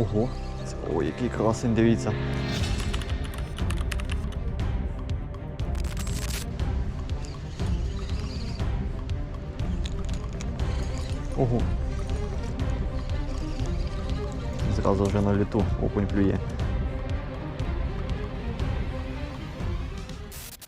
Ого. Ой, який красень, дивіться. Ого. Зразу вже на літу окунь клює.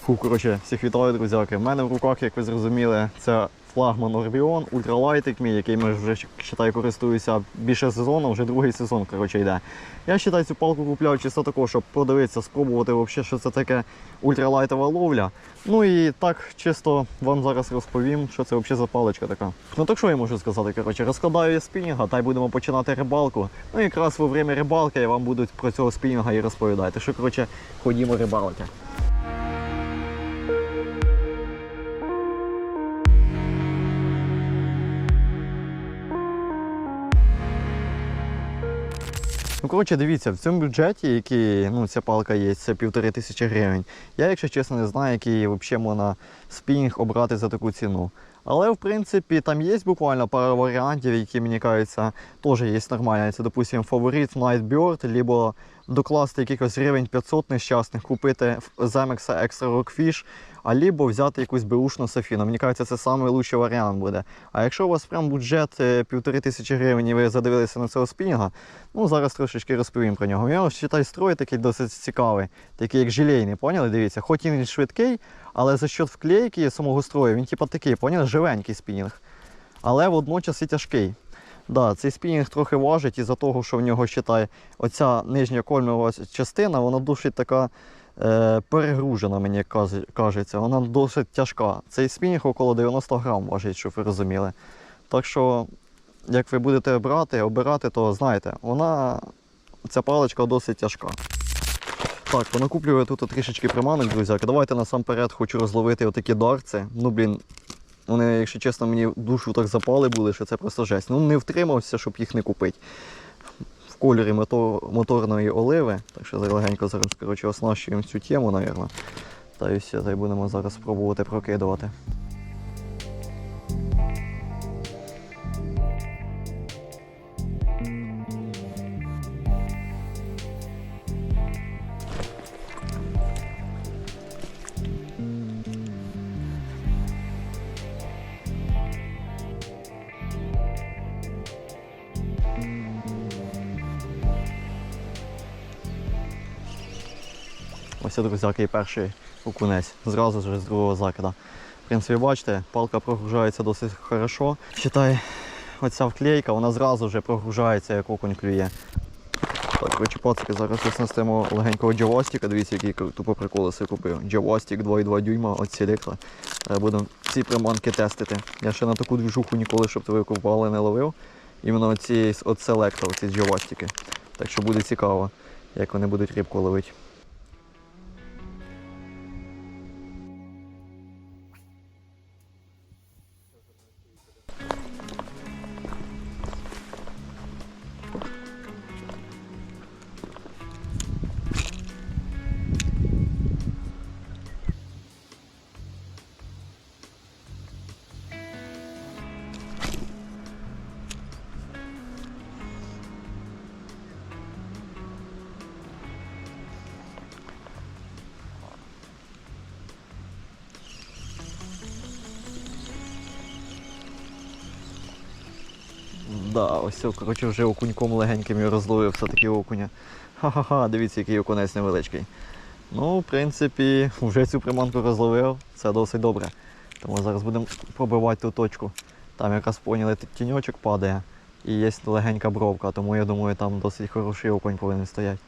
Фу, коротше, всіх вітаю, друзяки. В мене в руках, як ви зрозуміли, це флагман Орбіон, ультралайтик мій, який ми вже считай, користуюся більше сезону, вже другий сезон коротше, йде. Я вважаю, цю палку купляв чисто такого, щоб подивитися, спробувати, вообще, що це таке ультралайтова ловля. Ну і так чисто вам зараз розповім, що це взагалі за паличка така. Ну так що я можу сказати? Коротше, розкладаю я спінінга, та й будемо починати рибалку. Ну якраз во время рибалки я вам буду про цього спінінга і розповідати. Що, коротше, ходімо рибалити. Ну, коротше, дивіться, в цьому бюджеті, який ну, ця палка є, це півтори тисячі гривень. Я, якщо чесно, не знаю, який взагалі можна спінінг обрати за таку ціну. Але, в принципі, там є буквально пара варіантів, які, мені кажуться, теж є нормальні. Це, допустимо, фаворит Nightbird, або докласти якихось гривень 500 нещасних, купити Zemex Extra Rockfish, а либо взяти якусь беушну Софіну. Мені кажеться, це найкращий варіант буде. А якщо у вас прям бюджет е, півтори тисячі гривень і ви задивилися на цього спінінга, ну зараз трошечки розповім про нього. Я вважаю, строй такий досить цікавий, такий як желейний, поняли? Дивіться, хоч він швидкий, але за счет вклейки самого строю він типу такий, поняли, живенький спінінг. Але водночас і тяжкий. Да, цей спінінг трохи важить із-за того, що в нього считай, оця нижня кольмова частина, вона досить така перегружена, мені кажеться. Вона досить тяжка. Цей спінінг около 90 грам важить, щоб ви розуміли. Так що, як ви будете брати, обирати, то знайте, вона, ця паличка досить тяжка. Так, понакуплюю тут трішечки приманок, друзяки. Давайте насамперед хочу розловити отакі дарці. Ну, блін, вони, якщо чесно, мені душу так запали були, що це просто жесть. Ну, не втримався, щоб їх не купити. Кольорі мотор, моторної оливи. Так що легенько зараз коротше, оснащуємо цю тему, мабуть. Та і все, будемо зараз спробувати прокидувати. Ось, друзяки, і перший окунець. Зразу ж з другого закида. В принципі, бачите, палка прогружається досить хорошо. Считай, оця вклейка, вона зразу вже прогружається, як окунь клює. Так, коротше, пацики, зараз оснастимо легенького джавастика. Дивіться, який тупо приколи собі купив. Джавастик 2,2 дюйма от селектора. Е, Будемо ці приманки тестити. Я ще на таку двіжуху ніколи, щоб ви купували, не ловив. Іменно оці от селектор, ці джавастики. Так що буде цікаво, як вони будуть рибку ловити. Да, ось коротше, вже окуньком легеньким я розловив все-таки окуня. Ха-ха-ха, дивіться, який окунець невеличкий. Ну, в принципі, вже цю приманку розловив, це досить добре. Тому зараз будемо пробивати ту точку. Там якраз поняли, тіньочок падає і є легенька бровка, тому я думаю, там досить хороший окунь повинен стояти.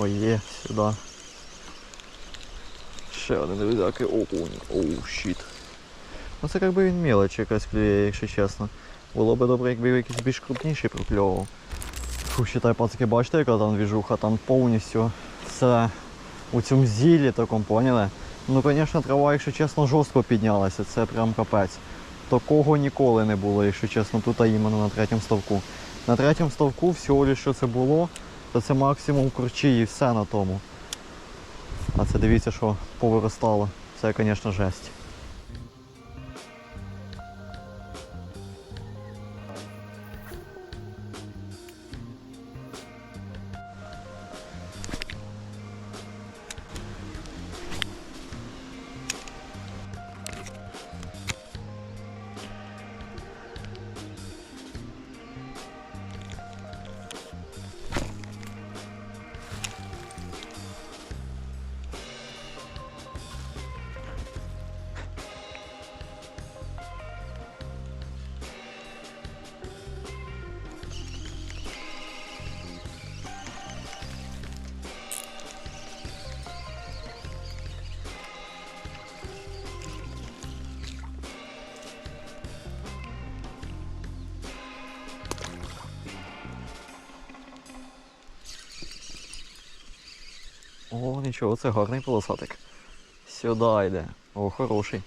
Ой, є, сюди. Ще один і окунь. Оу, щіт. Ну це якби він мелочь якась клює, якщо чесно. Було б добре, якби якийсь більш крупніший прокльовував. Фу, считай, пацики, бачите, яка там двіжуха, там повністю все у цьому зілі такому, поняли? Ну, звісно, трава, якщо чесно, жорстко піднялася, це прям капець. Такого ніколи не було, якщо чесно, тут іменно на третьому ставку. На третьому ставку всього лиш що це було, то це максимум корчі і все на тому. А це дивіться, що повиростало. Це, звісно, жесть. О, нічого, це гарний полосатик. Сюди йде. О, хороший.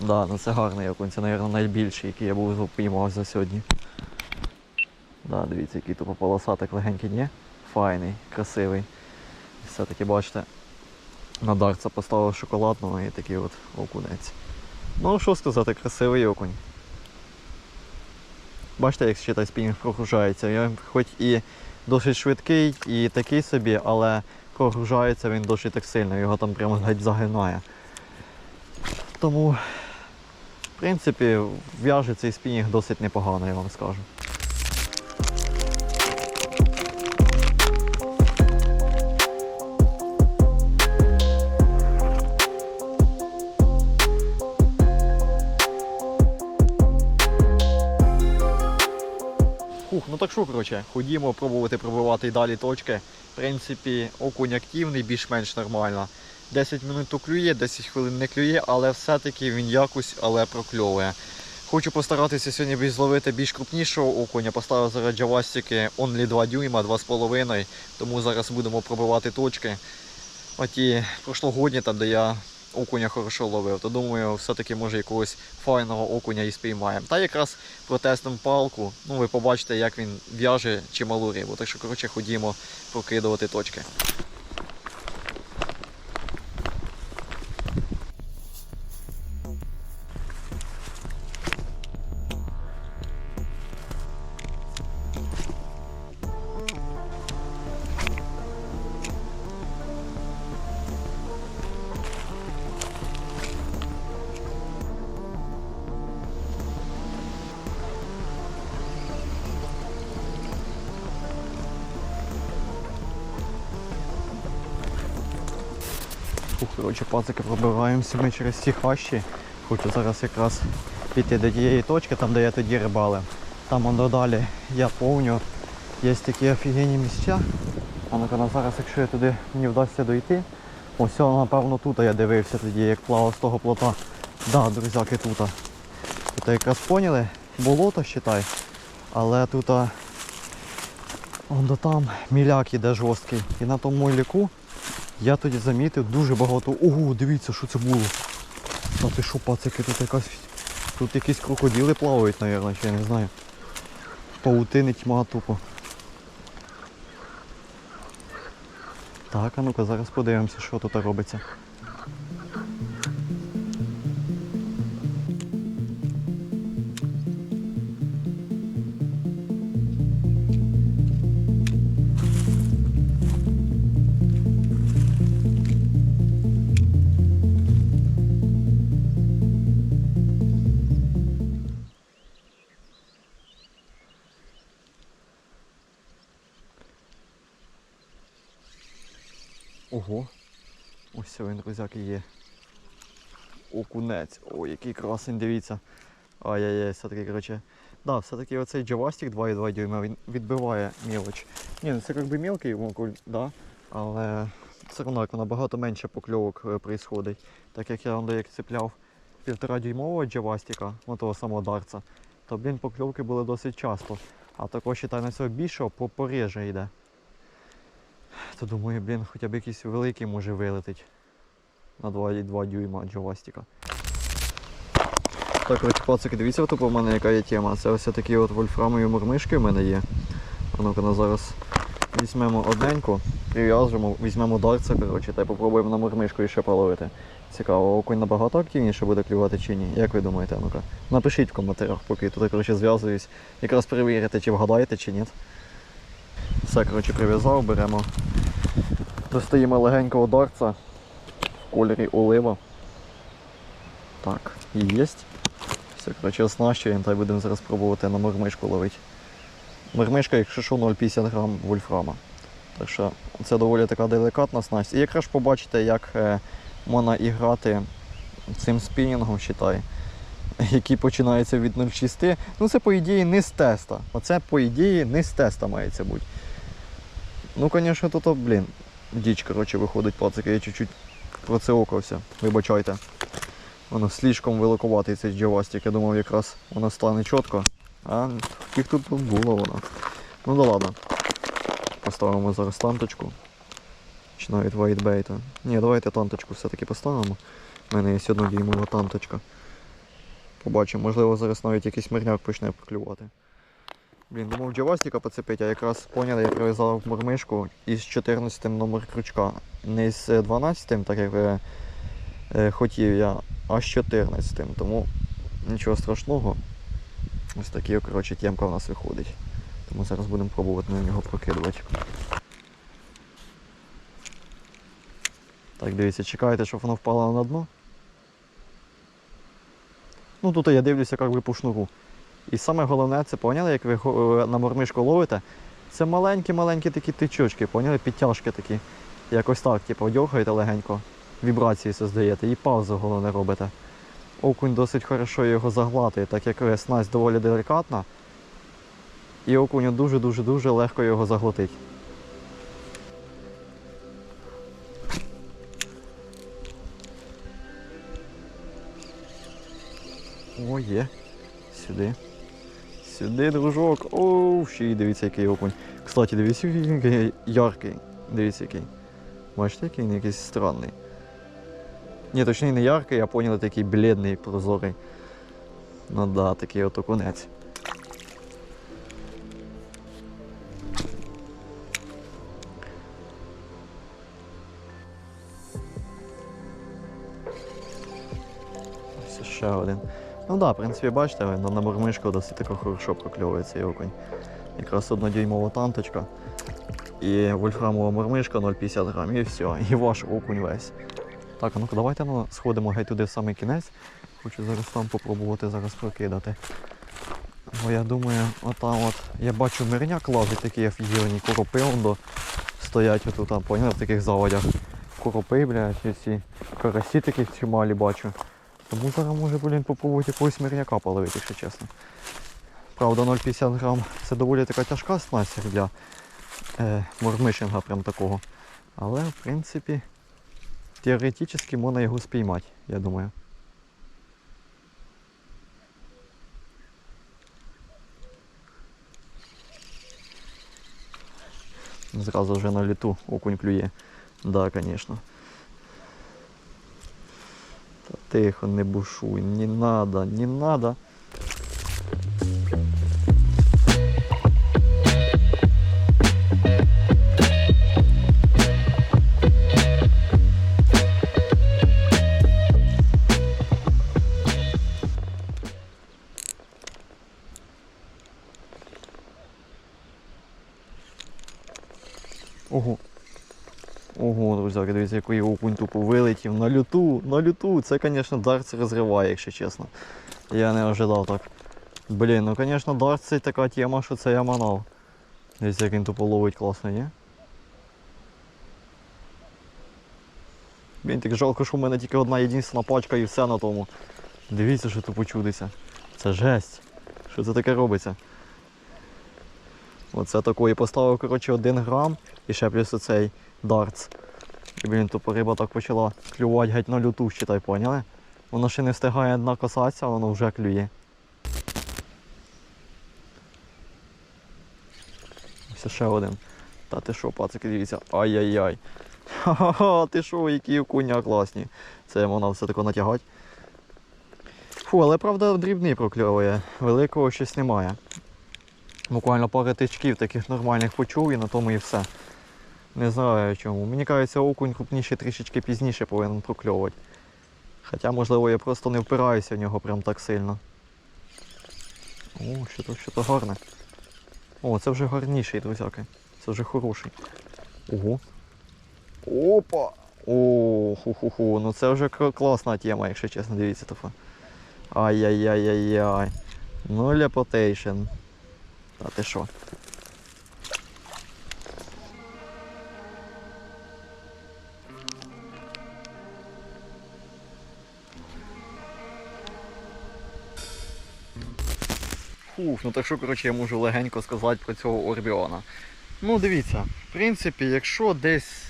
Да, ну це гарний окунь, це, мабуть, найбільший, який я був піймав за сьогодні. Да, дивіться, який тупо полосатик легенький, ні? Файний, красивий. І все-таки бачите, на дарця поставив шоколадного і такий от окунець. Ну, що сказати, красивий окунь. Бачите, як ще той спінінг прогружається. Він хоч і досить швидкий, і такий собі, але прогружається він досить так сильно, його там прямо геть загинає. Тому, в принципі, в'яже цей спінінг досить непогано, я вам скажу. Що, коротше, ходімо пробувати пробивати і далі точки. В принципі, окунь активний, більш-менш нормально. 10 минут то клює, 10 хвилин не клює, але все-таки він якось але прокльовує. Хочу постаратися сьогодні зловити більш крупнішого окуня. Поставив зараз джавастики only 2 дюйма, 2,5. Тому зараз будемо пробивати точки. Оті прошлогодні, там, де я окуня хорошо ловив, то думаю, все-таки може якогось файного окуня і спіймаємо. Та якраз протестимо палку. Ну, ви побачите, як він в'яже чималу рибу. Так що, коротше, ходімо прокидувати точки. Коротше, пацики пробираємося ми через ці хащі. Хочу зараз якраз піти до тієї точки, там де я тоді рибали. Там воно далі я повню. Є такі офігенні місця. А ну-ка, зараз, якщо я туди мені вдасться дойти. Ось напевно, тут я дивився тоді, як плавав з того плота. Да, друзяки, тут. Тут якраз поняли, болото считай. Але тут он до там міляк іде жорсткий. І на тому міляку я тоді замітив дуже багато. Ого, дивіться, що це було. А ти що, пацики, тут якась. Тут якісь крокодили плавають, мабуть, я не знаю. Паутини тьма тупо. Так, а ну-ка зараз подивимося, що тут робиться. Ого. Ось він, друзяки, є. Окунець. Ой, який красень, дивіться. Ай-яй-яй, все-таки, коротше. Да, все-таки оцей джавастик 2,2 дюйма він відбиває мілоч. Ні, ну це якби мілкий окунь, да, але все одно як набагато менше покльовок е, происходить. Так як я як цепляв півтора дюймового джавастика, ну того самого дарца, то блін покльовки були досить часто. А також считай на цього більшого по пореже йде. То думаю, блін, хоча б якийсь великий може вилетить на 2,2 дюйма джавастика. Так, коротше, пацики, дивіться, тут у мене яка є тема. Це ось такі от вольфрамові мурмишки в мене є. А ну-ка, на зараз візьмемо одненьку, прив'яжемо, візьмемо дарця, коротше, та й попробуємо на мурмишку іще половити. Цікаво, окунь набагато активніше буде клювати чи ні? Як ви думаєте, ну-ка? Напишіть в коментарях, поки тут коротше, зв'язуюсь. Якраз перевірите, чи вгадаєте, чи ні. Все, коротше, прив'язав, беремо. Достаємо легенького дарця в кольорі олива. Так, і єсть. Все, коротше, оснащуємо та й будемо зараз пробувати на мормишку ловити. Мормишка, якщо що, 0,50 грам вольфрама. Так що це доволі така делікатна снасть. І якраз побачите, як е, можна грати цим спінінгом, считай, який починається від 0,6. Ну це по ідеї не з теста. Оце по ідеї не з теста мається бути. Ну, звісно, тут, блін, діч, коротше, виходить пацики, я чуть-чуть процеокався. Вибачайте. Воно слишком великоватий цей джавастик. Я думав, якраз воно стане чітко. А їх тут було воно. Ну да ладно. Поставимо зараз танточку. Чи навіть вайтбейта. Ні, давайте танточку все-таки поставимо. У мене є однодіймова танточка. Побачимо, можливо, зараз навіть якийсь мирняк почне клювати. Блін, думав джавастика поцепити, а якраз поняли, я прив'язав мормишку із 14 номер крючка. Не з 12, так як я е, хотів я, а з 14. Тому нічого страшного. Ось такі, коротше, тємка в нас виходить. Тому зараз будемо пробувати на нього прокидувати. Так, дивіться, чекаєте, щоб воно впало на дно. Ну тут я дивлюся як би по шнуру. І саме головне, це поняли, як ви е, на мормишку ловите, це маленькі-маленькі такі тичочки, поняли, підтяжки такі. Якось так, типу, дьоргаєте легенько, вібрації создаєте і паузу головне робите. Окунь досить хорошо його заглатує, так як снасть доволі делікатна. І окуню дуже-дуже-дуже легко його заглотить. О, є. Сюди. Сюди, дружок. Оу, ще й дивіться, який окунь. Кстати, дивіться, він яркий. Дивіться який. Бачите, який він якийсь странний. Ні, точніше не яркий, а поняли такий блідний, прозорий. Ну да, такий от окунець. Ще один. Ну да, в принципі, бачите, на, на досить тако хорошо прокльовує цей окунь. Якраз однодюймова танточка і вольфрамова мормишка 0,50 грам, і все, і ваш окунь весь. Так, а ну-ка давайте ну, сходимо геть туди в самий кінець. Хочу зараз там попробувати зараз прокидати. Бо я думаю, отам от. Я бачу мирняк лазить такі офігенні коропи ондо стоять отут, там, поняв, в таких заводях. Коропи, блядь, ці карасі таких чималі бачу. Тому зараз може, блін, попробувати якогось мирняка половити, якщо чесно. Правда, 0,50 грам це доволі така тяжка снасть для е, мормишинга прям такого. Але в принципі теоретично можна його спіймати, я думаю. Зразу вже на літу окунь клює. Да, звісно. Тихо, не бушуй, не надо, не надо. Друзяки, дивіться, який окунь тупо вилетів на люту, на люту. Це, звісно, дартс розриває, якщо чесно. Я не ожидав так. Блін, ну звісно, дартс це така тема, що це я манав. Дивіться, як він тупо ловить класно, ні? Блін, так жалко, що в мене тільки одна єдина пачка і все на тому. Дивіться, що тупо чудиться. Це жесть. Що це таке робиться? Оце такої поставив, коротше, один грам і ще плюс оцей дартс. І блін, тупо риба так почала клювати геть на люту, считай, поняли? Воно ще не встигає дна касатися, воно вже клює. Ось ще один. Та ти що, пацики, дивіться. Ай-яй-яй. Ха-ха-ха, ти що, які окуня класні. Це можна все тако натягати. Фу, але правда дрібний прокльовує, великого щось немає. Буквально пару тичків таких нормальних почув і на тому і все. Не знаю чому. Мені кажеться, окунь крупніший трішечки пізніше повинен прокльовувати. Хоча, можливо, я просто не впираюся в нього прям так сильно. О, що то, що то гарне. О, це вже гарніший, друзяки. Це вже хороший. Ого. Опа! О, ху-ху-ху. Ну це вже класна тема, якщо чесно, дивіться тафа. Ай-яй-яй-яй-яй. Ну ляпотейшн. Та ти що? Фух, ну так що, коротше, я можу легенько сказати про цього Орбіона. Ну, дивіться, в принципі, якщо десь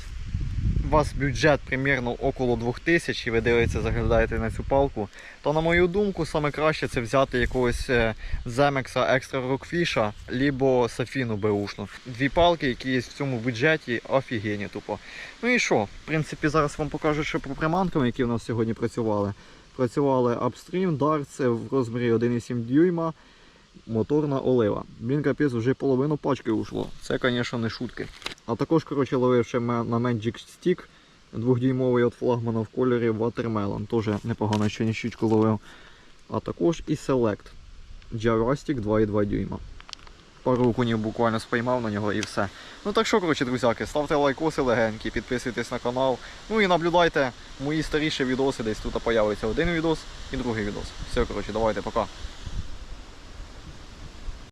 у вас бюджет примірно около 2000 і ви дивитеся, заглядаєте на цю палку, то на мою думку, саме краще це взяти якогось е, Земекса екстра рокфіша, либо Сафіну Беушну. Дві палки, які є в цьому бюджеті, офігенні тупо. Ну і що? В принципі, зараз вам покажу, що по приманкам, які в нас сьогодні працювали. Працювали Upstream, Darts в розмірі 1,7 дюйма, моторна олива. Блін, капець, вже половину пачки ушло. Це, звісно, не шутки. А також, коротше, ловив ще на Magic Stick двохдюймовий від флагмана в кольорі Watermelon. Теж непогано ще ні щучку ловив. А також і Select Jarastic 2,2 дюйма. Пару окунів буквально спіймав на нього і все. Ну так що, коротше, друзяки, ставте лайкоси легенькі, підписуйтесь на канал. Ну і наблюдайте мої старіші відоси, десь тут появиться один відос і другий відос. Все, коротше, давайте, пока.